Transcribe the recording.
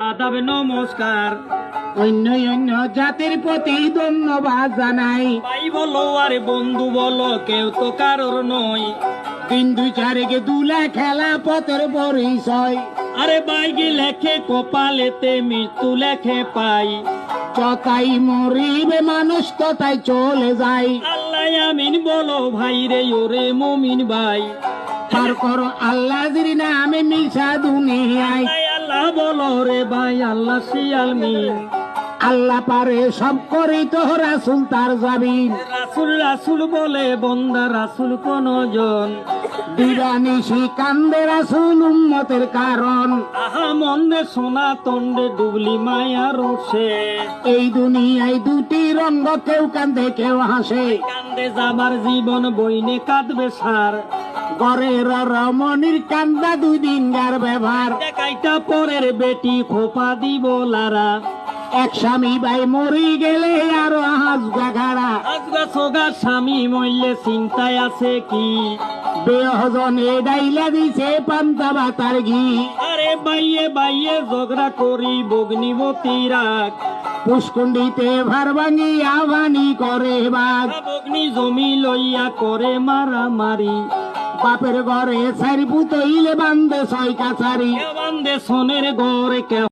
আদাব নমস্কার। অন্য অন্য জাতির প্রতি ধন্যবাদ জানাই। ভাই বলো আরে বন্ধু বলো কেউ তো কারোর নয়। তিন দুই চারেকে দুলা খেলা পথের পরিচয়। আরে বাইকে লেখে কপালেতে মৃত্যু লেখে পাই। যতাই মরিবে মানুষ ততাই চলে যায় আল্লাহ আমিন বলো ভাই রে ওরে মমিন ভাই। পার করো আল্লাহ নামে মিশা দুনিয়ায়। আল্লাহ বলো রে ভাই আল্লাহ শিয়াল আল্লাহ পারে সব করি তো রাসুল তার যাবিন রাসুল রাসুল বলে বন্দা রাসুল কোন জন দিবানিশি কান্দে রাসুল উম্মতের কারণ। আহা মন্দে সোনা তন্ডে ডুবলি মায়া রোষে এই দুনিয়ায় দুটি রঙ্গ কেউ কান্দে কেউ হাসে। কান্দে যাবার জীবন বইনে কাঁদবে সার। ঘরের রমণীর কান্দা দুই দিন গার ব্যবহার। দেখাইটা পরের বেটি খোপা দিব লারা। এক স্বামী ভাই মরি গেলে আরও হাসগা ঘাড়া আজগা সোগা স্বামী মইলে চিন্তায় আছে কি? বেহজন দিছে পান্তা বাতার ঘি। আরে বাইয়ে বাইয়ে ঝগড়া করি বগ্নিবতী রাখ পুষ্কুণ্ডিতে ভার ভাঙি আহ্বানি করে বাঘ। বগ্নি জমি লইয়া করে মারামারি। বাপের ঘরে সারি পুতইলে বান্ধে ছয় কাছারি। বান্দে সোনের গড়ে কে